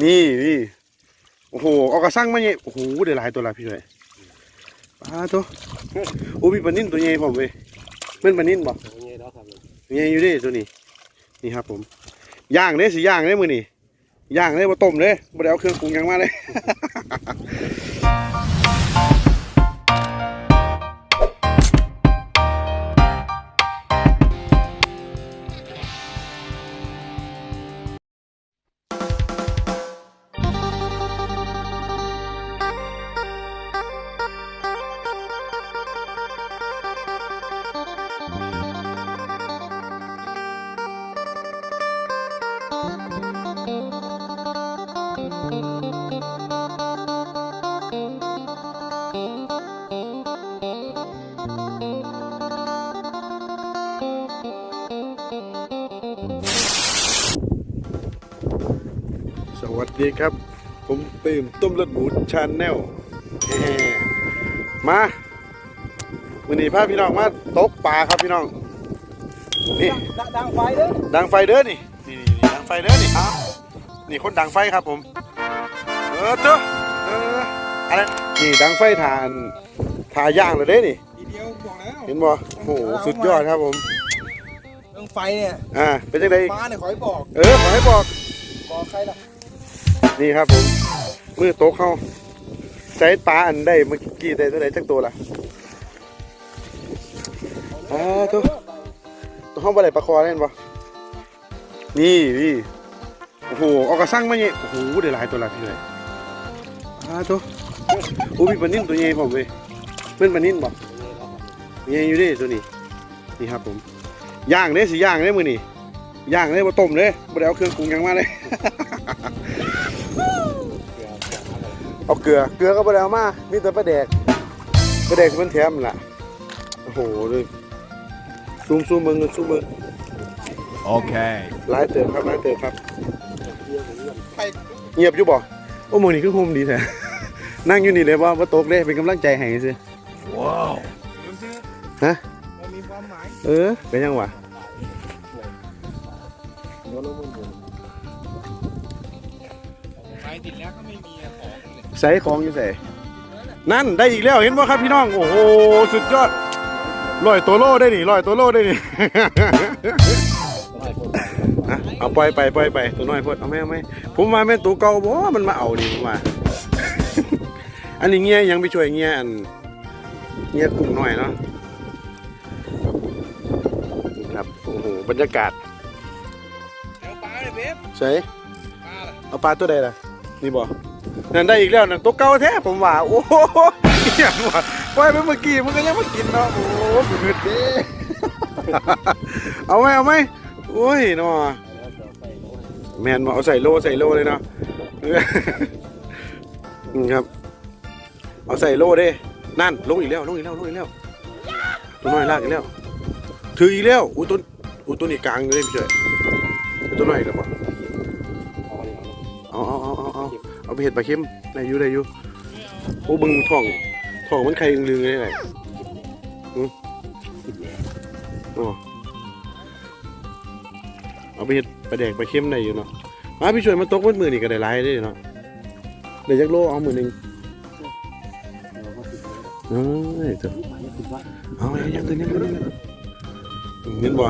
นี่นี่โอ้โหเอากระสังมาเนี่ยโอ้โหเดี๋ยวหลายตัวละพี่เลยปลาตัวโอ้มีปลานิ่นตัวใหญ่ผมเว้ยเป็นปลานิ่นบ่ยังไงเนาะครับใหญ่อยู่ดิตัวนี้ นี่ครับผมย่างเด้สิย่างเด้มือนี่ย่างเด้มาต้มเด้บ่ได้เอาเครื่องปรุงยังมาเลย ดีครับ ผมตื่นต้มเลือดหมูชาแนลมาวันนี้พาพี่น้องมาตกปลาครับพี่น้องนี่ดังไฟเด้อดังไฟเด้อนี่นี่นี่นี่ดังไฟเด้อนี่อ้าวนี่คนดังไฟครับผมเออเจ้าเอออะไรนี่ดังไฟทานทาย่างเลยเด้นี่ทีเดียวบอกแล้วเห็นบ่โอ้โหสุดยอดครับผมเรื่องไฟเนี่ยอ่าเป็นจังไดฟ้าเนี่ยขอให้บอก เออขอให้บอกบอกใครล่ะ นี่ครับผมมือโต๊ะเข้าใช้ปลาอันได้เมื่อกี้ได้ตัวไหนจักตัวละอ่าตัวตัวห้องปลาไหลปลาคอเล่นปะนี่นี่โอ้โหเอากระสังมาเนี่ยโอ้โหเดี๋ยวหลายตัวละพี่เลยอ่าตัวโอ้มีปลานิ่นตัวใหญ่ผมเว้ยเป็นปลานิ่นบ่ใหญ่อยู่ดิตัวนี้นี่ครับผมย่างเด้สิย่างเด้มือนี่ย่างเด้มาต้มเด้บ่ได้เอาเครื่องปรุงยังมาเลย เอาเกลือ เกลือก็ไปแล้วมามีแต่ปลาแดกปลาแดกที่มันแถมนั่นล่ะ โอ้โหดูซูมซูมมึงซูมมึง Okay. ร้ายเติมครับร้ายเติมครับไปเงียบอยู่บ่โอ้มึงนี่คือโฮมดีแท้ นั่งอยู่นี่เลยว่าว่าตกเลยเป็นกำลังใจให้ซิ Wow. ฮะ มันมีความหมายเออ เป็นยังวะไฟติดแล้วก็ไม่มีของเลย ใส่ของอยู่ใส่นั่นได้อีกแล้วเห็นบ่ครับพี่น้อง โอ้โหสุดยอดลอยตัวโลได้นี่ลอยตัวโลได้นี่อะเอาปล่อยไปปล่อยไปตัวน้อยพดเอาไหมเอาไหมผมว่าแม่นตัวเก่าบ่มันมาเอาดิผมว่าอันนี้เงี้ยยังไปช่วยเงี้ยอันเงี้ยกุ้งหน่อยเนาะนี่ครับโอ้โหบรรยากาศเอาปลาเลยเบบใส่ปลาล่ะเอาปลาตัวใดล่ะนี่บ่ นั่นได้อีกแล้วนั่นตัวเก่าแท้ผมว่า โอ้โหอหย่างว่าปล่อยไปเมื่อกี้มันก็ยังมากินเนาะ โอ้หสุดเด้เอาไหมเอาไหมโอ้ยเนาะแมนมาเอาใส่โลใส่โลเลยเนาะอืมครับ เอาใส่โลเด้ นั่นลงอีกแล้วลงอีกแล้วลงอีกแล้วตัวน้อยลากอีกแล้ว ถืออีกแล้วอู้ตัวอู้ตัวนี้กลางเลยพี่เฉยตัวน้อยอีกแล้วปะเอาเอาเอา เอาเอาเอาไปเห็ดปลาเค็มได้อยู่ได้อยู่โอ้บึงท้องท้องมันใครลืงๆเลยไงเอาไปเห็ดปลาแดกปลาเค็มได้อยู่เนาะมาพี่ช่วยมาตกวัดมือนี่ก็ได้หลายได้เนาะเดี๋ยวจักโลเอามือหนึ่งเอ้ยเถอะเอาอย่างยังตัวนี้ตัวนี้เห็นบ่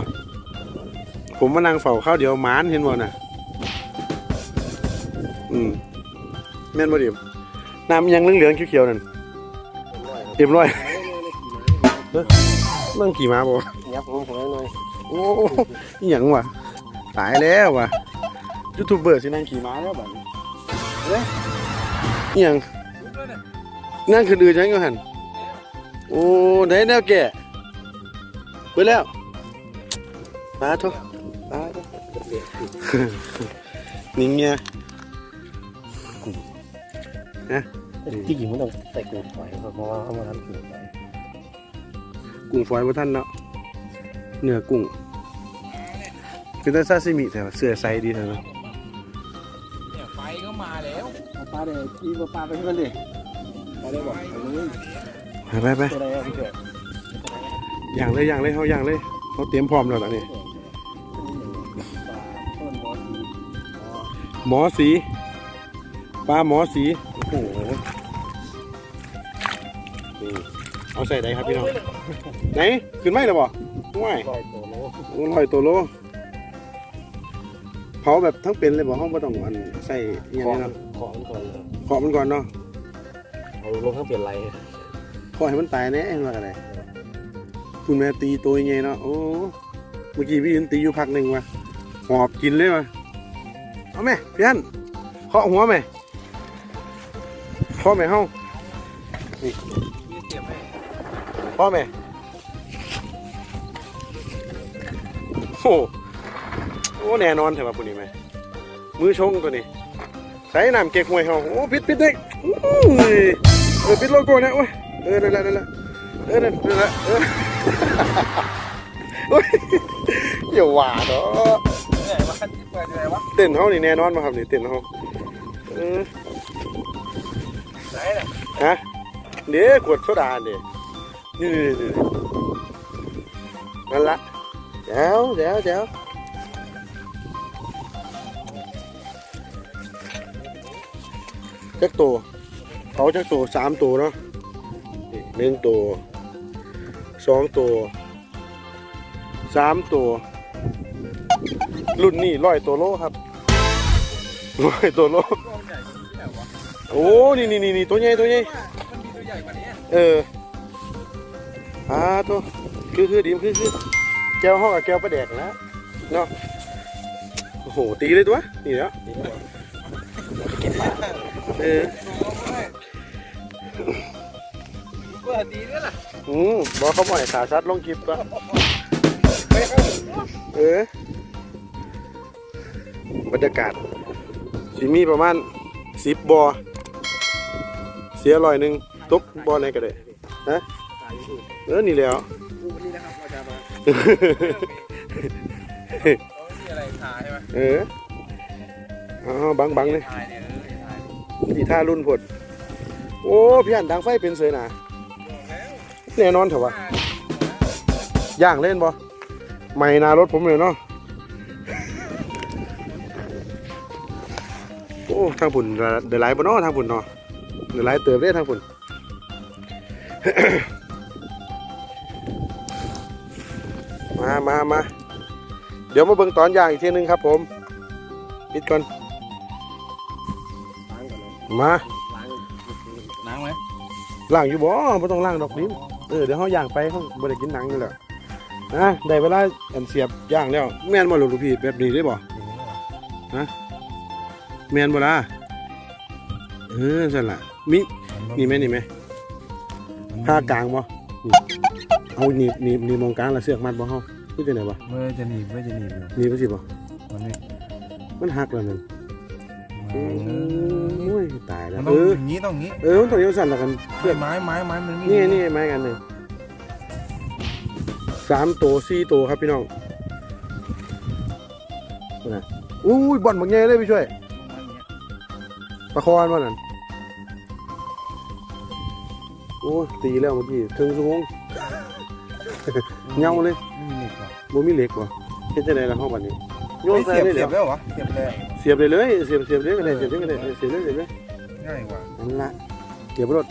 ผมมานั่งเฝ้าข้าวเดียวหมานเห็นบ่น่ะ อืม แม่นบ่ดิน้ำยังเหลืองๆเขียวๆนั่นเรียบร้อยเรื่องขี่ม้าบ่เนี่ยผมของน้อยโอ้ยหยังวะตายแล้ววะยูทูบเบอร์สินั่งขี่ม้าแล้วบัดนี้เฮ้ยอิหยังนั่งคือดือจังอยู่หันโอ้ได้แนวแก่ไปแล้วมาทุกมาทุกนิ่งเงี้ย ที่จริงมันต้องใส่กลุ่มไฟเพราะว่าเขามาทำกลุ่มไฟกุ้งฝอยบ่ท่านเนาะเนื้อกุ้งคือแต่ซาซิมิแต่ว่าเสื้อไซดีเท่านั้นเนี่ยไฟก็มาแล้วเอาปลาเลยที่ว่าปลาไปที่มันดิปลาเลยบอกเอาเลยไปไปไปตัวใดอะพี่เกิดอย่างเลยอย่างเลยเขาอย่างเลยเขาเตรียมพร้อมแล้วตอนนี้ปลาต้นหมอสีหมอสี ปลาหมอสี โอ้โหนี่เอาใส่ไหนครับพี่น้อง ไหน ขึ้นไหมเลยบ่ห่วยลอยตัวโลโอ้ลอยตัวโลเผาแบบทั้งเป็นเลยบ่ห้องบ่ต้องอันใส่อหย่างขอนี้งเนาะของก่อนเลยขอมันก่อนเนาะเอาลงข้างเปลี่ยนไรขอให้มันตายแน่ว่าอะไรคุณแม่ตีตัวยังไงเนาะโอ้เมื่อกี้พี่ยืนตีอยู่พักหนึ่งว่ะหอบกินเลยว่ะเอาไหมพี่อันเคาะหัวไหม เคาะไหมเฮานี่เคาะไหมโอ้โอ้แน่นอนเถอะว่าปุ่นี้ไหมมือชงตัวนี้ใส่น้ำเก๊กฮวยเฮาโอ้ปิดปิดเด็กเออปิดโลโก้นะโอ้ยเออนั่นแหละนั่นแหละเออนั่นนั่นแหละเออโอ้ยอย่าหวาดเนาะเหนื่อยมาขั้นที่เปิดเหนื่อยวะเต้นเฮานี่แน่นอนมาครับนี่เต้นเฮาเออ ฮะเดี๋ยวขวดโซดาเดี๋ยวนี่นี่นี่นั่นละเดี๋ยวเดี๋ยวเดี๋ยวจักตัวเขาจักตัวสามตัวเนาะหนึ่งตัวสองตัวสามตัว รุ่นนี้ร้อยตัวโลครับร้อยตัวโล โอ้นี่นี่นี่นี่ตัวใหญ่ตัวใหญ่ว่ามันมีตัวใหญ่กว่านี้เอออ่าตัวคือคือดีมคือคือแก้วห้องกับแก้วประแดกนะเนาะโอ้โหตีเลยตัวนี่เนาะเออเปิดดีด้วยล่ะอืมบอกเขาบ่อยขาซัดลงคลิปปะไม่เข้าถึงเออบรรยากาศสิมีประมาณสิบบอ เสียร้อยหนึ่งตกบอไหนก็ได้ฮะเออนี่แหล้วกูวันนี้นะครับเราจะมาเราไม่มีอะไรถ่ายใช่ไหมเออเอ๋อบังบังเลยถ่ายเนี่ยเออถ่ายดีท่ารุ่นผดโอ้พี่อันดังไฟเป็นเสยหนาบอกแล้วแน่นอนเถอะวะย่างเล่นบ่ไม่นารถผมเลยเนาะโอ้ทางผุนเดือดไหลบ่เนาะทางผุนเนาะ เดือดไหลเติบได้ทางผุนมามามาเดี๋ยวมาเบิ่งตอนย่างอีกทีนึงครับผม ปิดก่อนล้างก่อนเลยมาล้างล้างไหมล่างอยู่บ่ไม่ต้องล่างดอกนิ้มเออเดี๋ยวเขาย่างไปเขาบ่ได้กินหนังนี่แหละนะได้เวลาอันเสียบย่างแล้วแม่นบ่ลูกพี่แบบนี้ได้บ่แม่นบ่ล่ะเออสั่นล่ะ มีนี่ไหมนี่ไหมผ้ากลางบ่นี่เอาหนีบหนีบหนีบมองกลางแล้วเสือกมัดบ่เฮาคือจังได๋บ่เมื่อจะหนีบเมื่อจะหนีบหนีบไปสิบ่มันนี่มันหักแล้วนั่นโอ้ยตายแล้วมันต้อเองออย่างนี้ต้องอย่างนี้เออมันต้องเดี๋ยวสั่นแล้วกันเพื่อไม้ไม้ไม้มันมีนี่นี่ไม้กันหนึ่งสามตัวสี่ตัวครับพี่น้องนะอุ้ยบอลบางแง่เลยพี่ช่วยประคอนว่านั่น โอ้ยตีแล้วเมื่อกี้ถึงชั่วโมงเงาเลยไม่มีเหล็กหรอบ่มีเหล็กว่ะเฮ็ดจังได๋ล่ะห้องบัดนี้โยนเฮ้ยใส่เสียบเลยเสีเดี๋ยวยบแล้วเหรอเสียบเลยเสียบเลยเลยเสียบเสียบเลยก็ได้เสียบเลยก็ได้เสียบเลยเสียบเลยง่ายกว่านั่นละเก็บรถ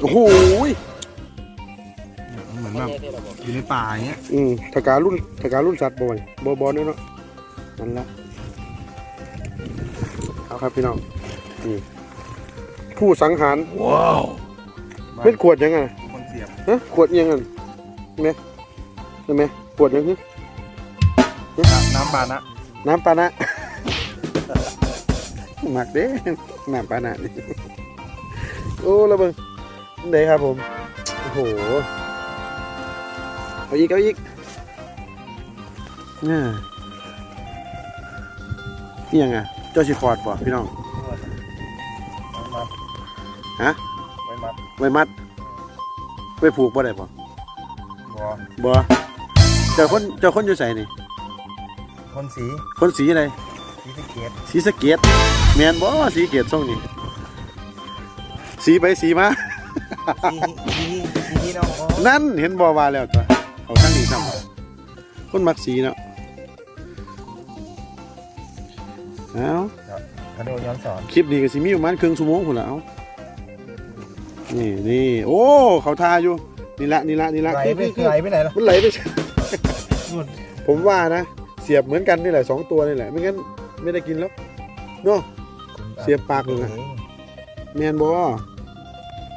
โอ้โหยเหมือนแบบอยู่ในป่าอย่างเงี้ยอืมถการรุ่นถการรุ่นสัตว์บ่อยบ่บ่เนี่ยเนาะนั่นละเอาครับพี่น้องนี่ ผู้สังหาร Wow. เป็นขวดยังไงคนเสียบฮะขวดยังไงเห็นไหมเห็นไหมขวดยังไงน้ำบานะ น้ำปานะหมักเด้น้ำปานะนี่โอ้ระเบิงเด้ครับผมโอ้โหเอาอีกเอาอีกเนี่ยนี่ยังไงเจ้าชิคอร์ดป่ะพี่น้องมา ฮะไว้มัดไว้มัดไว้ผูกบ่ได้ป่ะบอบ่เจ้าคนเจ้าคนอยู่ใส่นี่ คนสี คนสีอะไรสีสะเกตสีสะเกตแมนบ่สีเกตส่งนี่สีไปสีมาสีสีสีน้องอ๋อนั่นเห็นบ่ว่าแล้วตัวเอาทั้งนี้ซ้ำคนมักสีเนาะเอาครับเขาดูย้อนสอน คลิปนี้ก็สิมีประมาณครึ่งชั่วโมงพุ่นละเอ้า นี่นี่โอ้เขาทาอยู่นี่ละนี่ละนี่ละไหลคือไปคือคือไหลไปไหนล่ะมันไหลไปใช่ผมว่านะเสียบเหมือนกันนี่แหละสองตัวนี่แหละไม่งั้นไม่ได้กินแล้วเนาะ เสียบปากเลยนะ แมนบอ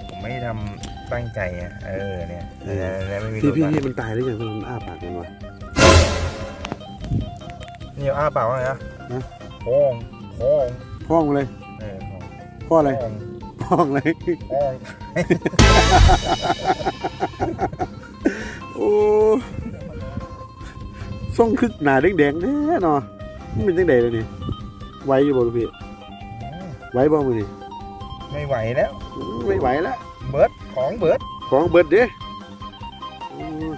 ผมไม่ทำตั้งใจอะเออเนี่ยเออ เนี่ยไม่มีพี่รูพี่ปะพี่มันตายหรือยังมันอ้าปากมันวะ นี่เอาอ้าปากว่าไงนะฮะ โค้งโค้งพ้องเลยเออโค้งพ่ออะไร โค้ง พ้องเลยโค้งโอ้ส่งคือหนาแดงๆแน่นอนมันเป็นจังไดเลยนี่ไหวอยู่บ่ลูกพี่ไหวบ่มือนี่ไม่ไหวแล้วไม่ไหวแล้วเบิร์ดของเบิร์ดของเบิดเด้โอ้ย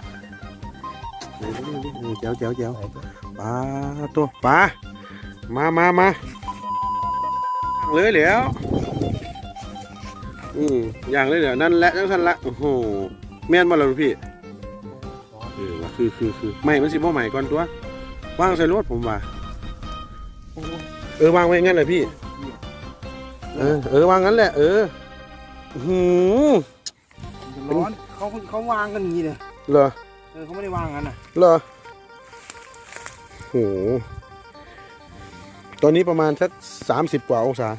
ไหนดูดิเออแจ๋วแจ๋วแจ๋วปลาตัวปลามามามาเลยแล้ว อืมอย่างเลยเดี๋ยวนั่นแหละจังสันละโอ้โหแม่นบ่ล่ะลูกพี่เออว่าคือคือคือไม่มันสิบ่ใหม่ก่อนตัววางใส่รถผมว่าเออวางไว้งั้นเลยพี่ เออเออวางงั้นแหละ เอออื้อหือร้อนเขาเขาวางกันอย่างนี้เลยเหรอเออเขาไม่ได้วางกันนะเหรอโหตอนนี้ประมาณสักสามสิบกว่าองศา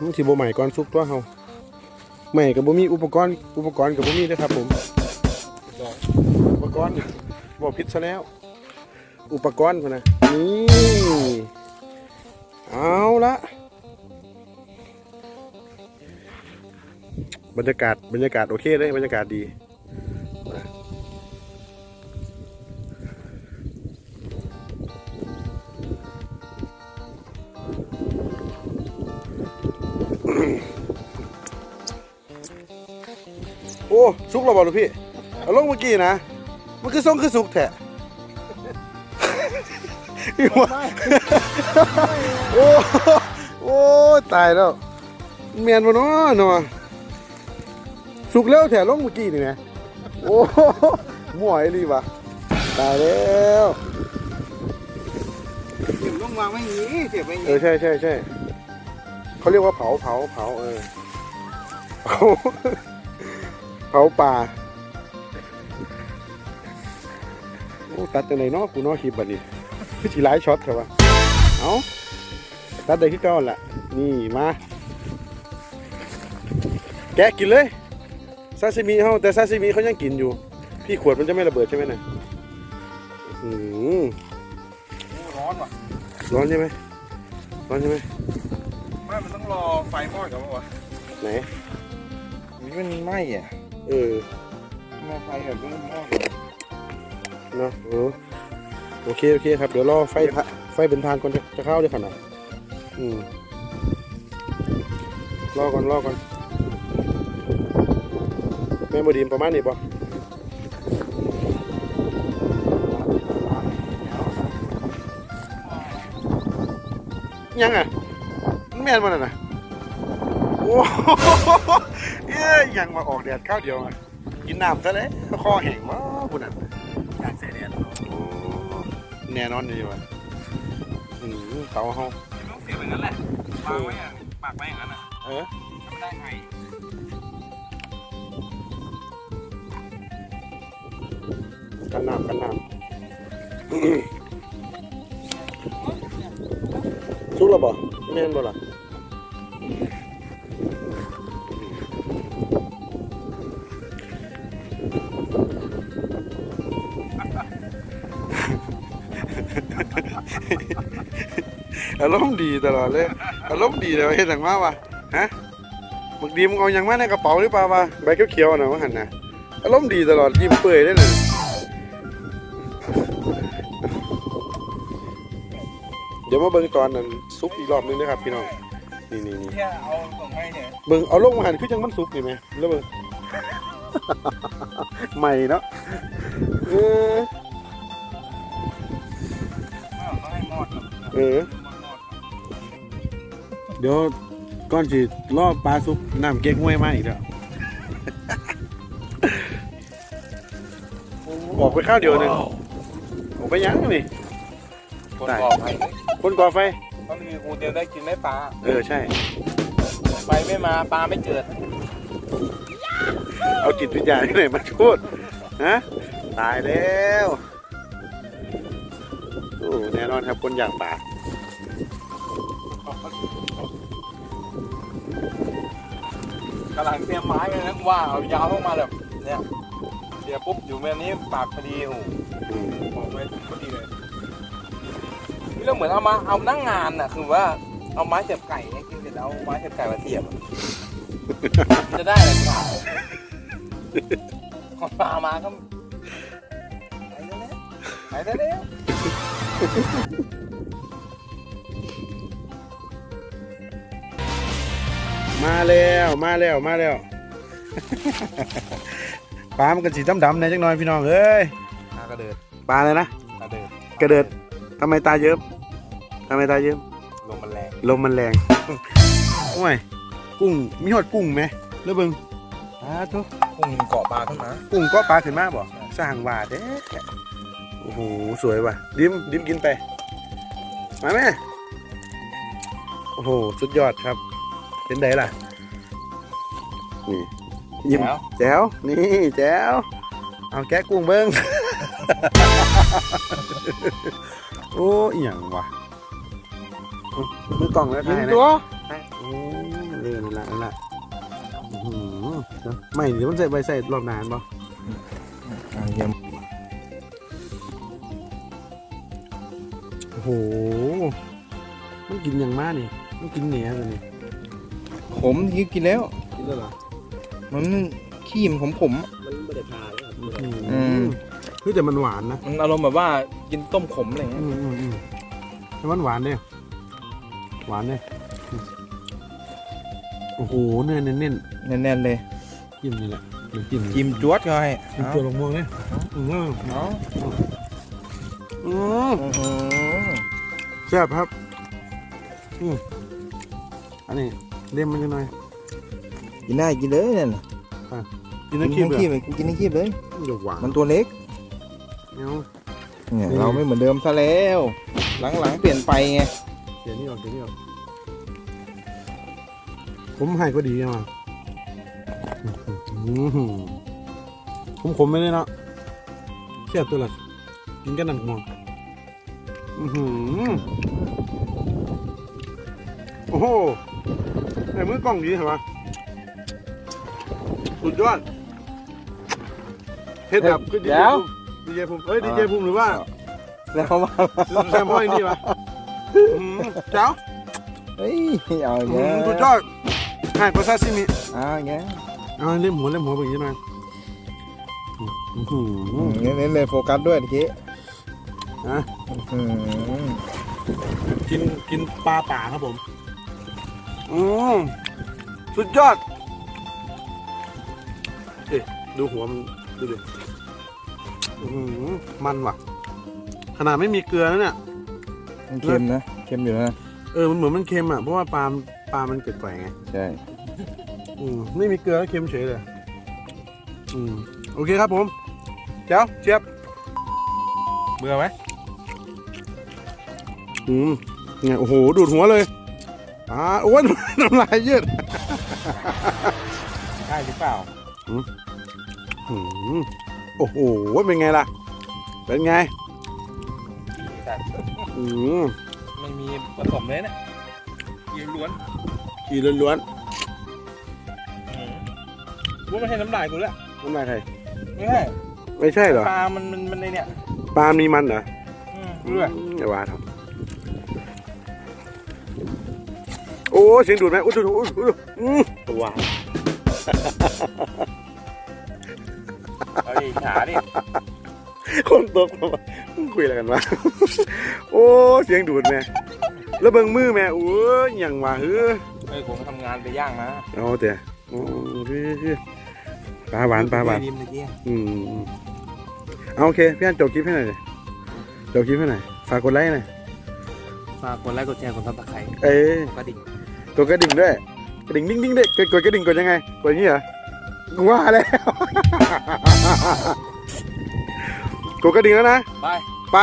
มันสิบ่ใหม่ก่อนซุปตัวเฮา ไม่กับบ่มีอุปกรณ์ อุปกรณ์กับบ่มีนะครับผม อุปกรณ์บอกพิษซะแล้ว อุปกรณ์พุ่นนะนี่เอาละบรรยากาศบรรยากาศโอเคเลยบรรยากาศดี สุกแล้วบอลูกพี่เอาลงเมื่อกี้นะ มันคือทรงคือสุกแท้อีวะโอ้โอ้ตายแล้วเมียนวะเนาะเนาะสุกแล้วแถลงเมื่อกี้นี่ไงโอ้มั่วไอ้นี่วะตายแล้วเสียบต้องวางไว้อย่างนี้เสียบไว้อย่างเอนี้อใช่ใช่ใช่เขาเรียกว่าเผาเผาเผาเออ เผาเผาป่าโอ้ตัดจังไหนเนาะกูเนาะคลิปบัดนี้คือสีหลายช็อตใช่ปะเอาตัดได้ที่เก่าหั่นล่ะ นี่มา แกะกินเลยซาซิมิเขาแต่ซาซิมิเขายังกินอยู่ พี่ขวดมันจะไม่ระเบิดใช่ไหมน่ะอืมร้อนว่ะ ร้อนใช่ไหมร้อนใช่ไหมไม่มันต้องรอไฟมอดก่อนวะไหนนี่มันไหมอะ เออมอไฟแบบนี้มอดเนาะเอโอเค โอเคครับ เดี๋ยวรอไฟไฟเป็นทางก่อนจะจะเข้าด้วยขนาดอืมรอก่อนรอก่อนแม่บดีมประมาณนี้ปะยังอะมันแม่นมันน่ะโอ้โอ้ ยยังมาออกแดดข้าวเดียวอะกินน้ำซะเลยคอแห้งวะคุณน่ะอยากเสียแดดโอ้แน่นอนดีว่ะอืมเตาเฮาต้องเสียบอย่างนั้นแหละวางไว้อย่างปากไว้อย่างนั้นนะเออทำได้ไงกันน้ำกันน้ำสุกแล้วบ่แม่นบ่ล่ะ อารมณ์ดีตลอดเลยอารมณ์ดีเลยเฮ็ดจังมาวะฮะบักดีมึงเอาหยังมาในกระเป๋าหรือเปล่าวะใบเขียวๆน่ะว่าหั่นน่ะอารมณ์ดีตลอดยิ้มเปื่อยได้น่ะเดี๋ยวมาเบิ่งตอนนั้นซุปอีกรอบนึงนะครับพี่น้องนี่นี่นี่แค่เอาส่งให้เนี่ยเบิ่งเอาลงมาหันคือจังมันซุปนี่ไหมแล้วเบิ่งใหม่เนาะเออต้องให้มอดก่อนเออ เดี๋ยวก่อนสิรอบปลาซุปน้ำเก๊กห้วยมาอีกแล้วออกไปข้าวเดียวหนึงออกไปยังนี่คนบอกไฟคนก่อไฟบางทีกูเดียวได้กินไม่ปลาเออใช่ไปไม่มาปลาไม่เกิด เอาจิตวิญญาณที่ไหนมาพูดฮะตายแล้วโอ้แน่นอนครับคนอย่างป่า กำลังเตรียมไม้กันนะว่าเอายาวลงมาแบบเนี่ยเดี๋ยวปุ๊บอยู่แบบนี้ปากพอดีโอ้โหมบอกไว้พอดีเลยนี่เราเหมือนเอามาเอานั่งงานน่ะ คือว่าเอาไม้เสียบไก่ให้กินเสร็จแล้วเอาไม้เสียบไก่มาเสียบจะได้อะไรเปล่าของปลามาก็ไปแล้วไปแล้ว มาแล้วมาแล้วมาแล้วปลามันก็สีดำๆในอยจังหน่อยพี่น้องเอ้ยปลากระเดิดปลาเลยนะกระเดิดกระเดิดทำไมตาเยิ้มทำไมตาเยิ้มลมมันแรงลมมันแรงโอ้ยกุ้งมีหอดกุ้งไหมแล้วเบิ่งอ้าทุกพุ่งเกาะปลาขึ้นมากุ้งก็ปลาขึ้นมาบ่สร้างว่าเด้โอ้โหสวยว่ะดิมดิมกินไปมาแม่โอ้โหสุดยอดครับ เป็นไดล่ะนี่ยิ้มแล้วแจ๋วนี่แจ๋วเอาแกะกุ้งเบิ้ง โอ้อีหยังวะมือกล่องแล้วยิงถ่ายนะตัวโอ้เล่นนั่นละนั่นละอื้อหือเนอะไม่เดี๋ยวมันใส่ไปใส่รอบนานป่ะโอ้โหมันกินอย่างมากนี่มันกินเหนียวเลยนี่ ผมกินแล้ว กินแล้วเหรอมันขี้มันผมผมมันไม่ได้พาเลยอืมอืมเฮ้ยแต่มันหวานนะมันอารมณ์แบบว่ากินต้มขมอะไรเงี้อืยมอืมอืมแต่มันหวานเนี่ยหวานเนี่ยโอ้โหเนื้อเน้นแน่นๆเลยๆจิ้มนี่แหละจิ้มจิ้มจิ้มจวดเขาให้จิ้มตัวลงม่วงเนี่ยอืมเนาะอืมอื้อหือแซ่บครับ อืมอันนี้ เล่มมันจะหน่อย กินได้กินเลยนั่นน่ะกินน้ำขี้ทั้งเบื่ขี้อมันกินทั้งขี้เลยเดี๋ยวหวานมันตัวเล็กเนาะเนี่ยอืมเราไม่เหมือนเดิมซะแล้ว หลังๆเปลี่ยนไปไงเดี๋ยวนี้ออกเดี๋ยวนี้ออกผมให้ก็ดีอะมาอื้อหือผมขมไม่ได้เนาะแซ่บตัวละกินกันหนังมองอื้อหือโอ้โห แต่มือกล้องดีเหรอวะสุดยอดเฮ็ดแบบคือดีเจภูมิดีเจภูมิเอ้ยดีเจภูมิหรือว่าแล้วมาแซมห้อยนี่วะเจ้าเฮ้ยเอาเงี้ยสุดยอดให้ภาษาซิมิเอาอย่าเงี้ยเอาเล่มหัวเล่มหัวแบบนี้หน่อยเน้นเลยโฟกัสด้วยเมื่อกี้นะกินกินปลาป่าครับผม อืมสุดยอดเอ๊ะดูหัวมันดูดิอื้อหือมันว่ะ ขนาดไม่มีเกลือนะเนี่ย มันเค็มนะ เค็มอยู่นะ เออ มันเหมือนมันเค็มอะ เพราะว่าปลาปลามันเกิดไฟไง ใช่ อืมไม่มีเกลือก็เค็มเฉยเลย อืม โอเคครับผมเจ้าเจี๊ยบเบื่อไหมอืมเนี่ยโอ้โห ดูดหัวเลย อ่าโอ้ยน้ำลายยืดใช่หรือเปล่าอืมโอ้โห เป็นไงล่ะ เป็นไงอืมไม่มีผสมเลยนะกินล้วนขี่ล้วนว่าไม่ใช่น้ำลายกูแล้วๆน้ำลายใครไม่ใช่ไม่ใช่เหรอปลามันมันมันในเนี่ยปลามีมันเหรออืมรู้ป่ะอย่าว่าทำ อ้เสียงดูดไหมอุ้ยดูดอุ้ยอุ้ยอืมว้าวเอาดิขาดิคนตกมาคุยอะไรกันวะโอ้เสียงดูดแม่แล้วเบิ่งมือแม่โอ้ยอย่างว่าเฮ้อเอ้ยผมทำงานไปย่างนะเอาแต่โอ้คือคือปลาหวานปลาหวานริมเมื่อกี้อืมอืมเอาโอเคพี่อันจบคลิปให้หน่อยดิจบคลิปให้หน่อยฝากกดไลค์หน่อยฝากกดไลค์กดแชร์กดซับสไครต์เอ้ยกระดิ่ง กดกระดิ่งด้วยกระดิ่งดิ้งดิ้งด้วยกดกดกระดิ่งกดยังไงกดอย่างนี้เหรอกูว่าแล้วกดกระดิ่งแล้วนะ ไป ไป